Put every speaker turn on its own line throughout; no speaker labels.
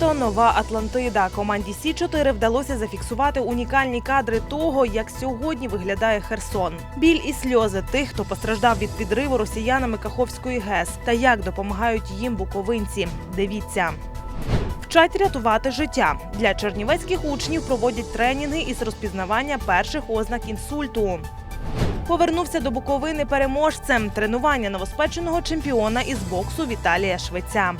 Місто Нова Атлантида. Команді Сі 4 вдалося зафіксувати унікальні кадри того, як сьогодні виглядає Херсон. Біль і сльози тих, хто постраждав від підриву росіянами Каховської ГЕС, та як допомагають їм буковинці. Дивіться. Вчать рятувати життя для чернівецьких учнів проводять тренінги із розпізнавання перших ознак інсульту. Повернувся до Буковини переможцем. Тренування новоспеченого чемпіона із боксу Віталія Швеця.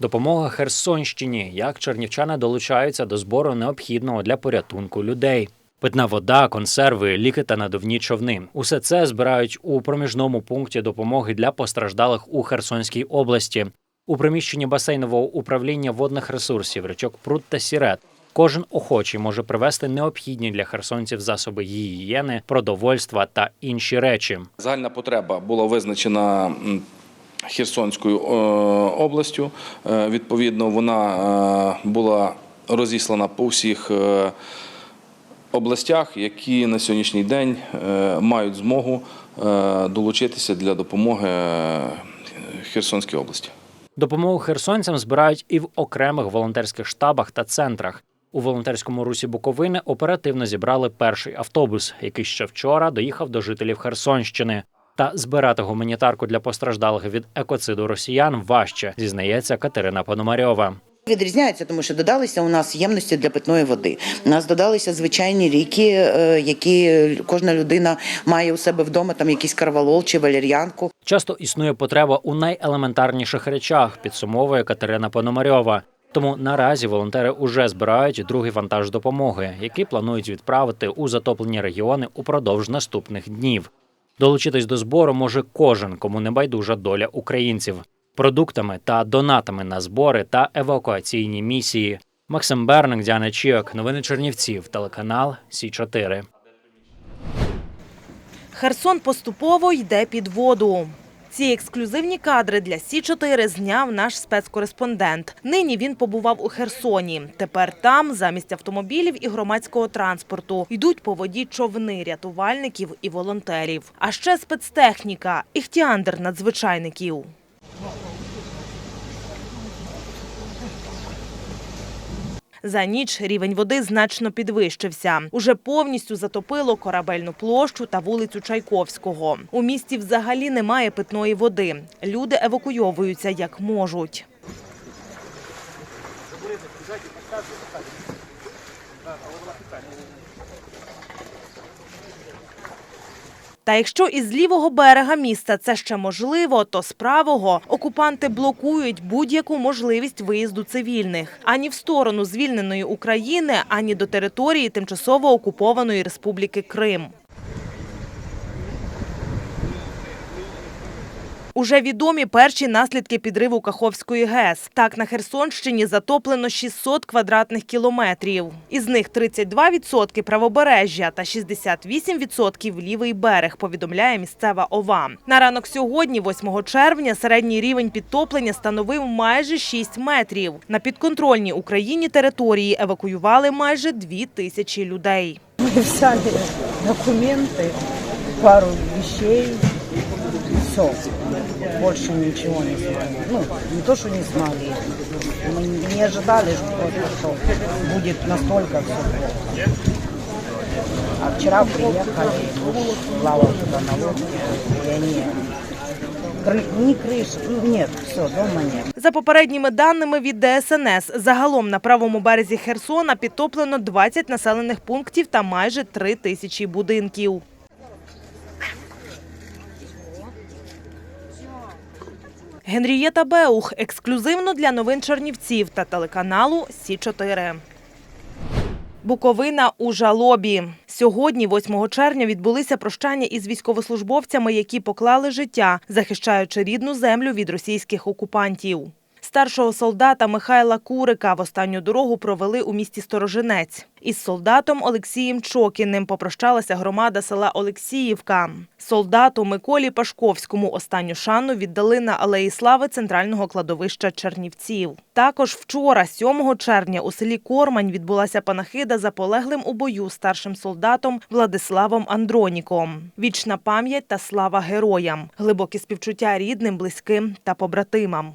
Допомога Херсонщині. Як чернівчани долучаються до збору необхідного для порятунку людей. Питна вода, консерви, ліки та надувні човни. Усе це збирають у проміжному пункті допомоги для постраждалих у Херсонській області. У приміщенні басейнового управління водних ресурсів річок Прут та Сірет. Кожен охочий може привезти необхідні для херсонців засоби гігієни, продовольства та інші речі.
Загальна потреба була визначена Херсонською е, областю. Е, Відповідно, вона е, була розіслана по всіх областях, які на сьогоднішній день мають змогу долучитися для допомоги Херсонській області.
Допомогу херсонцям збирають і в окремих волонтерських штабах та центрах. У волонтерському русі Буковини оперативно зібрали перший автобус, який ще вчора доїхав до жителів Херсонщини. Та збирати гуманітарку для постраждалих від екоциду росіян важче, зізнається Катерина Пономарьова.
Відрізняється, тому що додалися у нас ємності для питної води. У нас додалися звичайні ріки, е, які кожна людина має у себе вдома, там якийсь карвалол чи валер'янку.
Часто існує потреба у найелементарніших речах, підсумовує Катерина Пономарьова. Тому наразі волонтери уже збирають другий вантаж допомоги, який планують відправити у затоплені регіони упродовж наступних днів. Долучитись до збору може кожен, кому не байдужа доля українців, продуктами та донатами на збори та евакуаційні місії. Максим Берник, Діана Чіок, новини Чернівців, телеканал Сі 4
Херсон поступово йде під воду. Ці ексклюзивні кадри для Сі 4 зняв наш спецкореспондент. Нині він побував у Херсоні. Тепер там, замість автомобілів і громадського транспорту, йдуть по воді човни рятувальників і волонтерів. А ще спецтехніка, іхтіандр надзвичайників. За ніч рівень води значно підвищився. Уже повністю затопило корабельну площу та вулицю Чайковського. У місті взагалі немає питної води. Люди евакуйовуються як можуть. Та якщо із лівого берега міста це ще можливо, то з правого окупанти блокують будь-яку можливість виїзду цивільних ані в сторону звільненої України, ані до території тимчасово окупованої Республіки Крим. Уже відомі перші наслідки підриву Каховської ГЕС. Так, на Херсонщині затоплено 600 квадратних кілометрів. Із них 32% правобережжя та 68% лівий берег, повідомляє місцева ОВА. На ранок сьогодні, 8 червня, середній рівень підтоплення становив майже 6 метрів. На підконтрольній Україні території евакуювали майже 2 тисячі людей.
Мы взяли документы, пару вещей, все. Больше ничего не смогли. Ну, не то, что не смогли. Мы не ожидали, что, что будет настолько все плохо. А вчера приехали, плавал туда на лодке, и они... кры- Ни крыш, нет, все, дома нет.
За попередніми даними від ДСНС, загалом на правому березі Херсона підтоплено 20 населених пунктів та майже 3 тисячі будинків. Генрієта Беух ексклюзивно для новин Чернівців та телеканалу Сі 4 Буковина у жалобі. Сьогодні, 8 червня, відбулися прощання із військовослужбовцями, які поклали життя, захищаючи рідну землю від російських окупантів. Старшого солдата Михайла Курика в останню дорогу провели у місті Сторожинець. Із солдатом Олексієм Чокіним попрощалася громада села Олексіївка. Солдату Миколі Пашковському останню шану віддали на Алеї Слави центрального кладовища Чернівців. Також вчора, 7 червня, у селі Кормань відбулася панахида за полеглим у бою старшим солдатом Владиславом Андроніком. Вічна пам'ять та слава героям, глибокі співчуття рідним, близьким та побратимам.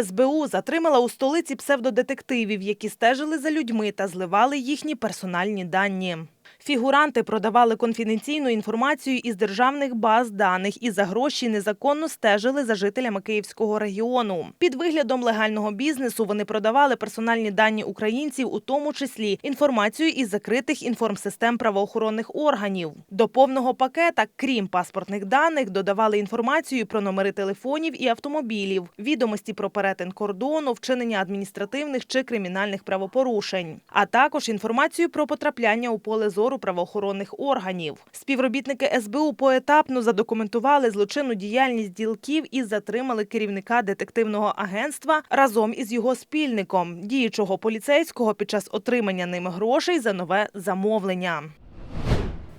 СБУ затримала у столиці псевдодетективів, які стежили за людьми та зливали їхні персональні дані. Фігуранти продавали конфіденційну інформацію із державних баз даних і за гроші незаконно стежили за жителями Київського регіону. Під виглядом легального бізнесу вони продавали персональні дані українців, у тому числі інформацію із закритих інформсистем правоохоронних органів. До повного пакета, крім паспортних даних, додавали інформацію про номери телефонів і автомобілів, відомості про перетин кордону, вчинення адміністративних чи кримінальних правопорушень, а також інформацію про потрапляння у поле зору правоохоронних органів. Співробітники СБУ поетапно задокументували злочинну діяльність ділків і затримали керівника детективного агентства разом із його спільником, діючого поліцейського під час отримання ними грошей за нове замовлення.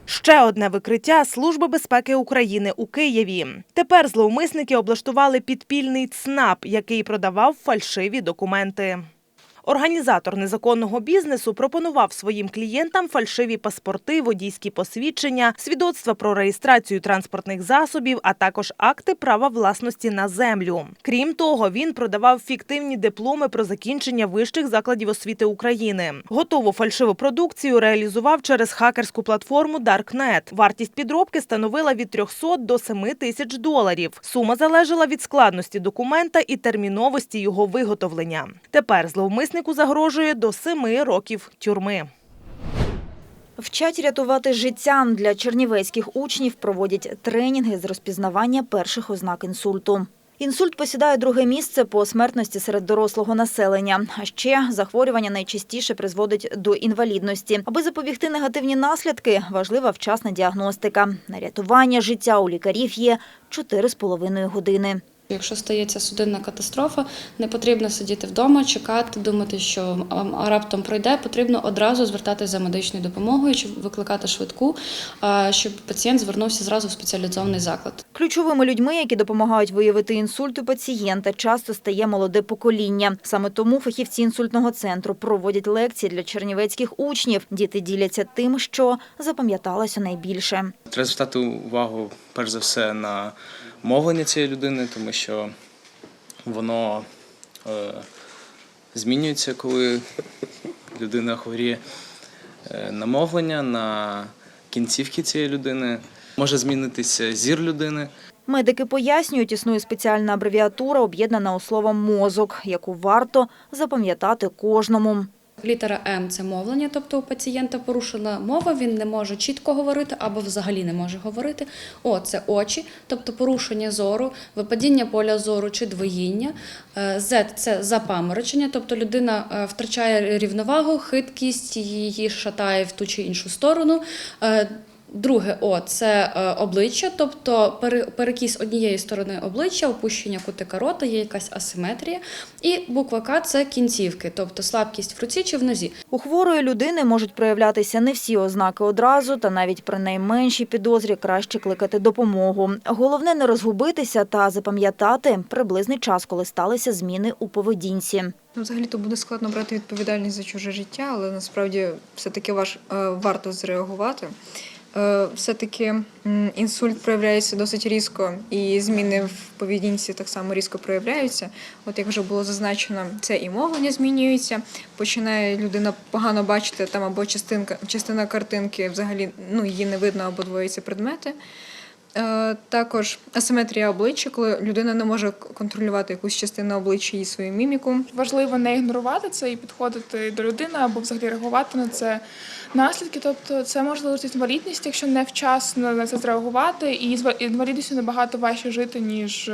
Ще одне викриття Служби безпеки України у Києві. Тепер зловмисники облаштували підпільний ЦНАП, який продавав фальшиві документи. Організатор незаконного бізнесу пропонував своїм клієнтам фальшиві паспорти, водійські посвідчення, свідоцтва про реєстрацію транспортних засобів, а також акти права власності на землю. Крім того, він продавав фіктивні дипломи про закінчення вищих закладів освіти України. Готову фальшиву продукцію реалізував через хакерську платформу Darknet. Вартість підробки становила від 300 до 7 тисяч доларів. Сума залежала від складності документа і терміновості його виготовлення. Тепер зловмиснику загрожує до 7 років тюрми.
Вчать рятувати життя для чернівецьких учнів проводять тренінги з розпізнавання перших ознак інсульту. Інсульт посідає друге місце по смертності серед дорослого населення. А ще захворювання найчастіше призводить до інвалідності. Аби запобігти негативні наслідки, важлива вчасна діагностика. На рятування життя у лікарів є 4,5 години.
Якщо стається судинна катастрофа, не потрібно сидіти вдома, чекати, думати, що а, раптом пройде. Потрібно одразу звертатися за медичною допомогою, чи викликати швидку, а, щоб пацієнт звернувся зразу в спеціалізований заклад.
Ключовими людьми, які допомагають виявити інсульт у пацієнта, часто стає молоде покоління. Саме тому фахівці інсультного центру проводять лекції для чернівецьких учнів. Діти діляться тим, що запам'яталося найбільше.
Треба звертати увагу перш за все на мовлення цієї людини, тому що воно е, змінюється, коли людина хворіє Е, на мовлення, на кінцівки цієї людини. Може змінитися зір людини.
Медики пояснюють, існує спеціальна абревіатура, об'єднана у слово мозок, яку варто запам'ятати кожному.
Літера М це мовлення, тобто у пацієнта порушена мова, він не може чітко говорити або взагалі не може говорити. О, це очі, тобто порушення зору, випадіння поля зору чи двоїння. Е, З це запаморочення, тобто людина е, втрачає рівновагу, хиткість, її шатає в ту чи іншу сторону. Друге О це е, обличчя, тобто перекіс однієї сторони обличчя, опущення кутика рота, є якась асиметрія. І буква К це кінцівки, тобто слабкість в руці чи в нозі.
У хворої людини можуть проявлятися не всі ознаки одразу, та навіть при найменшій підозрі краще кликати допомогу. Головне не розгубитися та запам'ятати приблизний час, коли сталися зміни у поведінці.
Ну, взагалі-то буде складно брати відповідальність за чуже життя, але насправді все-таки ваш, е, варто зреагувати. Е, Все-таки інсульт проявляється досить різко, і зміни в поведінці так само різко проявляються. От як вже було зазначено, це і мовлення змінюється. Починає людина погано бачити там або частинка, частина картинки взагалі ну, її не видно або двоїться предмети. Е, Також асиметрія обличчя, коли людина не може контролювати якусь частину обличчя і свою міміку.
важливо не ігнорувати це і підходити до людини або взагалі реагувати на це наслідки. Тобто це можливо інвалідність, якщо не вчасно на це зреагувати, і з інвалідністю набагато важче жити, ніж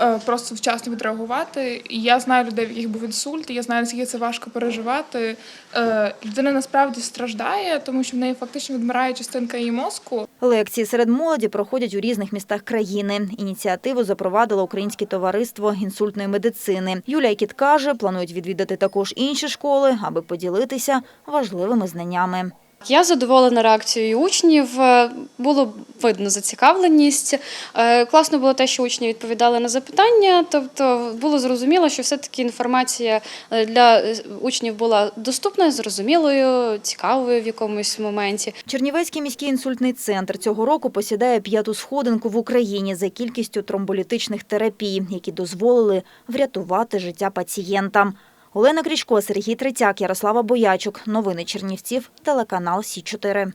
е, просто вчасно відреагувати. І я знаю людей, в яких був інсульт, і я знаю, наскільки це важко переживати. Е, людина насправді страждає, тому що в неї фактично відмирає частинка її мозку.
Лекції серед молоді проходять у різних містах країни. Ініціативу запровадило Українське товариство інсультної медицини. Юлія Кіт каже, планують відвідати також інші школи, аби поділитися важливими знаннями.
Я задоволена реакцією учнів. е, Було видно зацікавленість. Е, Класно було те, що учні відповідали на запитання. Тобто було зрозуміло, що все-таки інформація е, для учнів була доступною, зрозумілою, цікавою в якомусь моменті.
Чернівецький міський інсультний центр цього року посідає п'яту сходинку в Україні за кількістю тромболітичних терапій, які дозволили врятувати життя пацієнтам. Олена Крічко, Сергій Третяк, Ярослава Боячук. Новини Чернівців, телеканал Сі 4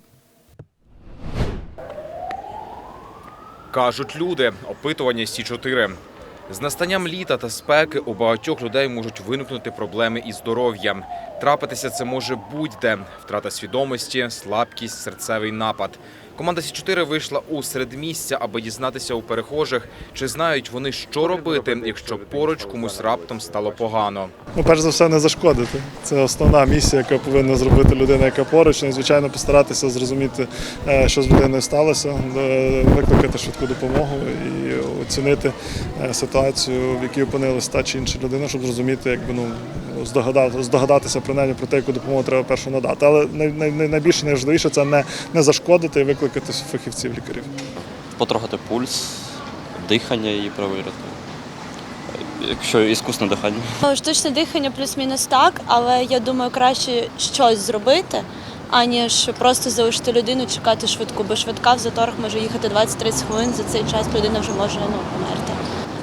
Кажуть люди, опитування Сі 4 З настанням літа та спеки у багатьох людей можуть виникнути проблеми із здоров'ям. Трапитися це може будь-де: втрата свідомості, слабкість, серцевий напад. Команда Сі 4 вийшла у середмістя, аби дізнатися у перехожих, чи знають вони, що робити, якщо поруч комусь раптом стало погано.
Ну, перш за все, не зашкодити. Це основна місія, яка повинна зробити людина, яка поруч. Ну, і, звичайно, постаратися зрозуміти, е, що з людиною сталося, е, викликати швидку допомогу і оцінити е, ситуацію, в якій опинилась та чи інша людина, щоб зрозуміти, якби ну здогадати, здогадатися принаймні про те, яку допомогу треба першу надати. Але най, най, най- найбільше найважливіше це не, не зашкодити і викликати фахівців лікарів.
потрогати пульс, дихання її перевірити. Якщо іскусне дихання.
Ну, Штучне дихання плюс-мінус так, але я думаю, краще щось зробити, аніж просто залишити людину чекати швидку, бо швидка в заторах може їхати 20-30 хвилин. За цей час людина вже може ну, померти.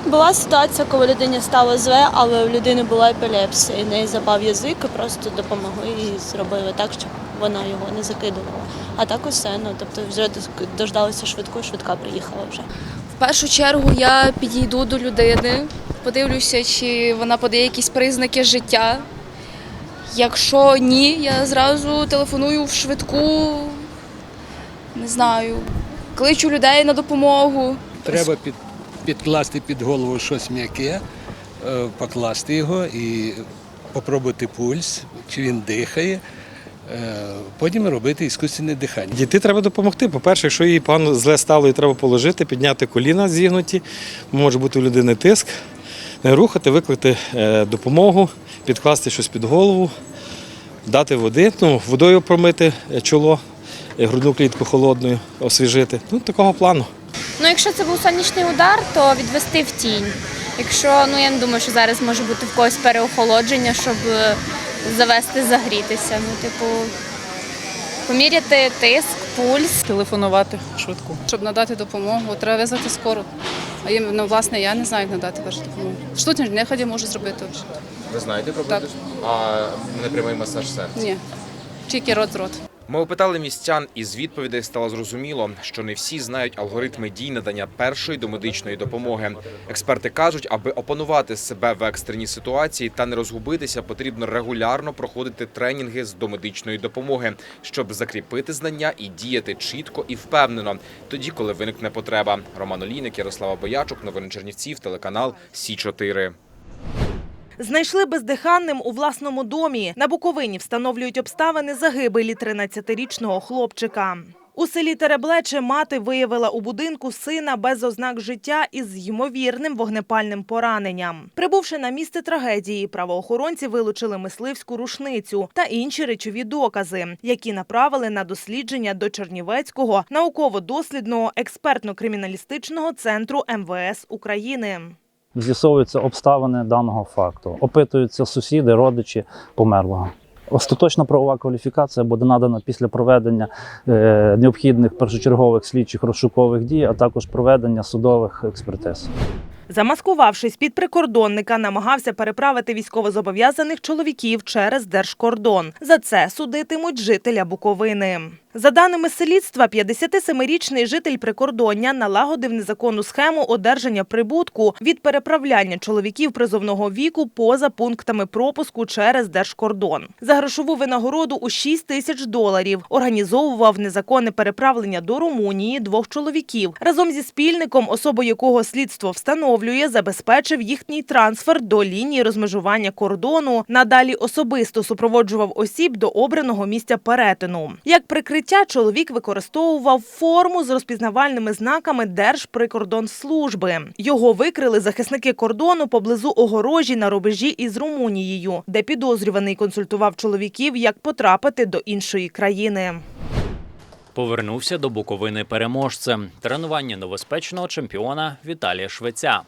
Була ситуація, коли людині стало зле, але у людини була епілепсія, і неї запав язик, і просто допомогли і зробили так, щоб вона його не закидувала. А так усе, ну тобто вже дождалися швидку, швидка приїхала вже.
В першу чергу я підійду до людини, подивлюся, чи вона подає якісь признаки життя. Якщо ні, я зразу телефоную в швидку, не знаю, кличу людей на допомогу.
Треба під, підкласти під голову щось м'яке, е, покласти його і попробувати пульс, чи він дихає. Е, Потім робити іскусственне дихання.
Діти треба допомогти. По-перше, якщо їй погано зле стало, їй треба положити, підняти коліна зігнуті, може бути у людини тиск, не рухати, викликати е, допомогу, підкласти щось під голову, дати води, ну, водою промити е, чоло, е, грудну клітку холодною, освіжити. Ну, такого плану.
Ну, якщо це був сонячний удар, то відвести в тінь. Якщо ну я не думаю, що зараз може бути в когось переохолодження, щоб е, завести, загрітися. Ну, типу, поміряти тиск, пульс.
Телефонувати швидку.
Щоб надати допомогу, треба визвати скору. А їм, ну, власне, я не знаю, як надати першу допомогу. Штучні неході можу зробити вже.
Ви знаєте про
Так.
А непрямий масаж серця?
Ні. Тільки рот з рот.
Ми опитали містян, і з відповідей стало зрозуміло, що не всі знають алгоритми дій надання першої домедичної допомоги. Експерти кажуть, аби опанувати себе в екстреній ситуації та не розгубитися, потрібно регулярно проходити тренінги з домедичної допомоги, щоб закріпити знання і діяти чітко і впевнено, тоді, коли виникне потреба. Роман Олійник, Ярослава Боячук, новини Чернівців, телеканал Сі 4
Знайшли бездиханним у власному домі. На Буковині встановлюють обставини загибелі 13-річного хлопчика. У селі Тереблече мати виявила у будинку сина без ознак життя із ймовірним вогнепальним пораненням. Прибувши на місце трагедії, правоохоронці вилучили мисливську рушницю та інші речові докази, які направили на дослідження до Чернівецького науково-дослідного експертно-криміналістичного центру МВС України.
З'ясовуються обставини даного факту, опитуються сусіди, родичі померлого. Остаточна правова кваліфікація буде надана після проведення е, необхідних першочергових слідчих розшукових дій, а також проведення судових експертиз.
Замаскувавшись під прикордонника, намагався переправити військовозобов'язаних чоловіків через держкордон. За це судитимуть жителя Буковини. За даними слідства, 57-річний житель прикордоння налагодив незаконну схему одержання прибутку від переправляння чоловіків призовного віку поза пунктами пропуску через держкордон. За грошову винагороду у 6 тисяч доларів організовував незаконне переправлення до Румунії двох чоловіків. Разом зі спільником, особу якого слідство встановлює, забезпечив їхній трансфер до лінії розмежування кордону. Надалі особисто супроводжував осіб до обраного місця перетину. Як прикриття укриття чоловік використовував форму з розпізнавальними знаками Держприкордонслужби. Його викрили захисники кордону поблизу огорожі на рубежі із Румунією, де підозрюваний консультував чоловіків, як потрапити до іншої країни.
Повернувся до Буковини переможцем. Тренування новоспечного чемпіона Віталія Швеця.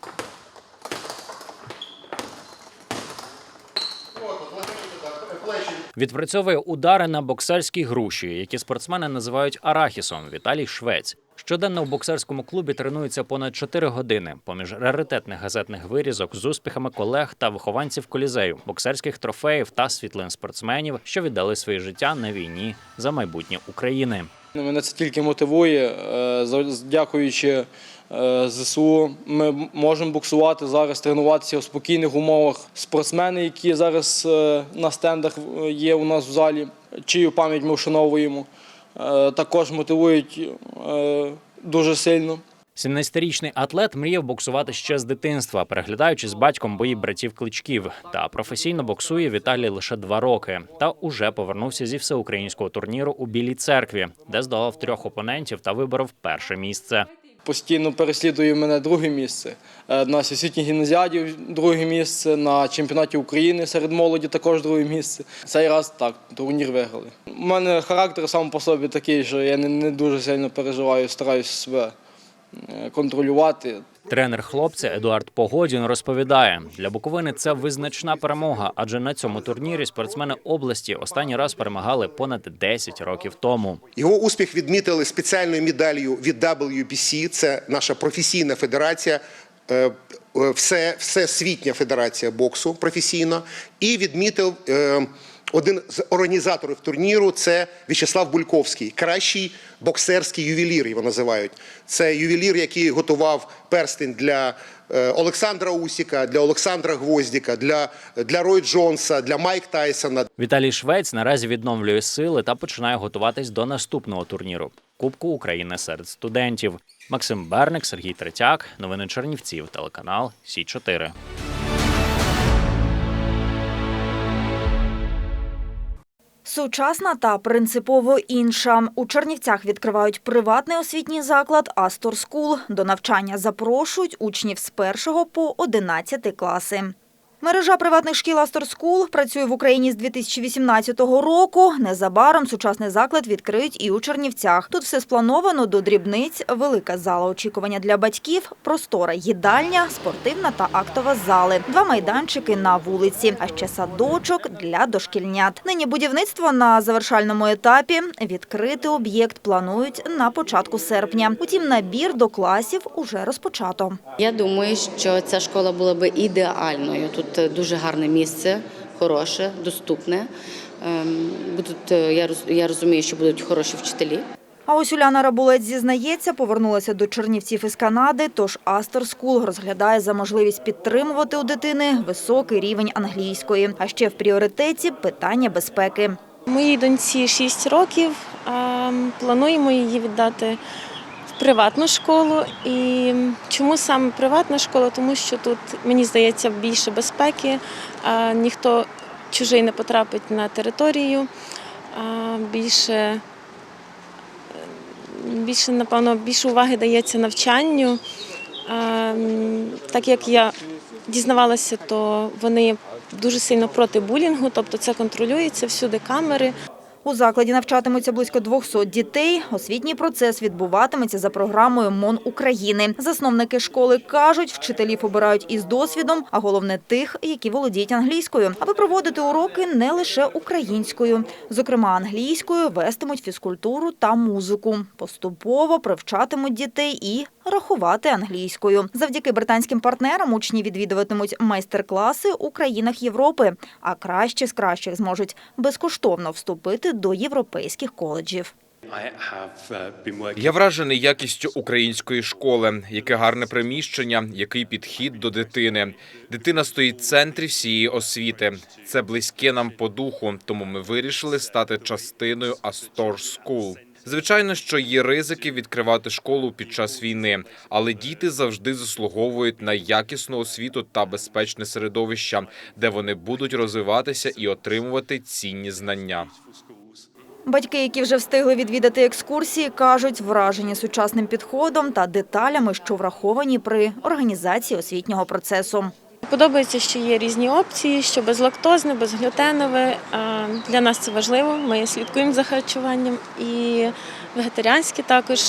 Відпрацьовує удари на боксерські груші, які спортсмени називають арахісом. Віталій Швець. Щоденно в боксерському клубі тренується понад 4 години. Поміж раритетних газетних вирізок з успіхами колег та вихованців колізею, боксерських трофеїв та світлин спортсменів, що віддали своє життя на війні за майбутнє України.
Мене це тільки мотивує. Е, Дякуючи е, ЗСУ, ми можемо буксувати зараз, тренуватися в спокійних умовах. Спортсмени, які зараз е, на стендах є у нас в залі, чию пам'ять ми вшановуємо, також мотивують дуже сильно.
17-річний атлет мріяв боксувати ще з дитинства, переглядаючи з батьком бої братів кличків. Та професійно боксує Віталій лише два роки. Та уже повернувся зі всеукраїнського турніру у Білій церкві, де здолав трьох опонентів та виборов перше місце.
Постійно переслідує мене друге місце. Е, На всесвітній гімназіаді друге місце, на чемпіонаті України серед молоді також друге місце. Цей раз так, турнір виграли. У мене характер сам по собі такий, що я не, дуже сильно переживаю, стараюся себе контролювати.
Тренер хлопця Едуард Погодін розповідає: для Буковини це визначна перемога, адже на цьому турнірі спортсмени області останній раз перемагали понад 10 років тому.
Його успіх відмітили спеціальною медаллю від WBC, це наша професійна федерація, е, е, все, всесвітня федерація боксу професійна, і відмітив е, один з організаторів турніру це В'ячеслав Бульковський, кращий боксерський ювелір, його називають. Це ювелір, який готував перстень для е, Олександра Усіка, для Олександра Гвоздіка, для, для Рой Джонса, для Майк Тайсона.
Віталій Швець наразі відновлює сили та починає готуватись до наступного турніру Кубку України серед студентів. Максим Берник, Сергій Третяк. Новини Чернівців. Телеканал Сі 4
Сучасна та принципово інша. У Чернівцях відкривають приватний освітній заклад Астор Скул. До навчання запрошують учнів з 1 по 11 класи. Мережа приватних шкіл Астор Скул працює в Україні з 2018 року. Незабаром сучасний заклад відкриють і у Чернівцях. Тут все сплановано до дрібниць, велика зала очікування для батьків, простора їдальня, спортивна та актова зали, два майданчики на вулиці, а ще садочок для дошкільнят. Нині будівництво на завершальному етапі. Відкрити об'єкт планують на початку серпня. Утім, набір до класів уже розпочато.
Я думаю, що ця школа була би ідеальною. Тут дуже гарне місце, хороше, доступне. Ем, Будуть, е, я розумію, що будуть хороші вчителі.
А ось Уляна Рабулець зізнається, повернулася до Чернівців із Канади, тож Астер Скул розглядає за можливість підтримувати у дитини високий рівень англійської. А ще в пріоритеті питання безпеки.
Моїй доньці 6 років. Плануємо її віддати приватну школу. І чому саме приватна школа? Тому що тут, мені здається, більше безпеки, ніхто чужий не потрапить на територію, більше, більше, напевно, більше уваги дається навчанню. Так як я дізнавалася, то вони дуже сильно проти булінгу, тобто це контролюється всюди камери.
У закладі навчатимуться близько 200 дітей. Освітній процес відбуватиметься за програмою МОН України. Засновники школи кажуть, вчителів обирають із досвідом, а головне тих, які володіють англійською, аби проводити уроки не лише українською. Зокрема, англійською вестимуть фізкультуру та музику. Поступово привчатимуть дітей і рахувати англійською. Завдяки британським партнерам учні відвідуватимуть майстер-класи у країнах Європи, а кращі з кращих зможуть безкоштовно вступити до європейських коледжів.
Я вражений якістю української школи, яке гарне приміщення, який підхід до дитини. Дитина стоїть в центрі всієї освіти. Це близьке нам по духу, тому ми вирішили стати частиною Астор School. Звичайно, що є ризики відкривати школу під час війни, але діти завжди заслуговують на якісну освіту та безпечне середовище, де вони будуть розвиватися і отримувати цінні знання.
Батьки, які вже встигли відвідати екскурсії, кажуть, вражені сучасним підходом та деталями, що враховані при організації освітнього процесу.
Подобається, що є різні опції, що безлактозне, безглютенове. Для нас це важливо. Ми слідкуємо за харчуванням і вегетаріанське також,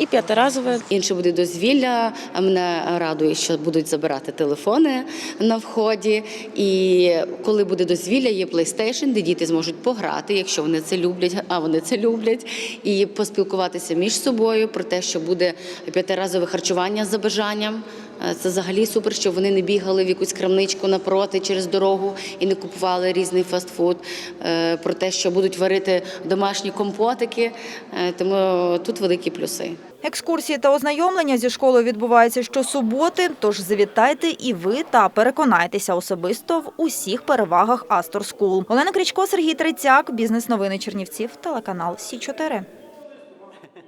і п'ятиразове.
Інше буде дозвілля. Мене радує, що будуть забирати телефони на вході. І коли буде дозвілля, є PlayStation, де діти зможуть пограти, якщо вони це люблять, а вони це люблять, і поспілкуватися між собою про те, що буде п'ятиразове харчування за бажанням. Е, Це взагалі супер, щоб вони не бігали в якусь крамничку напроти через дорогу і не купували різний фастфуд. Е, Про те, що будуть варити домашні компотики. Е, Тому тут великі плюси.
Екскурсії та ознайомлення зі школою відбуваються щосуботи, тож завітайте і ви та переконайтеся особисто в усіх перевагах Астор Скул. Олена Крічко, Сергій Трицяк, бізнес новини Чернівців, телеканал Сі 4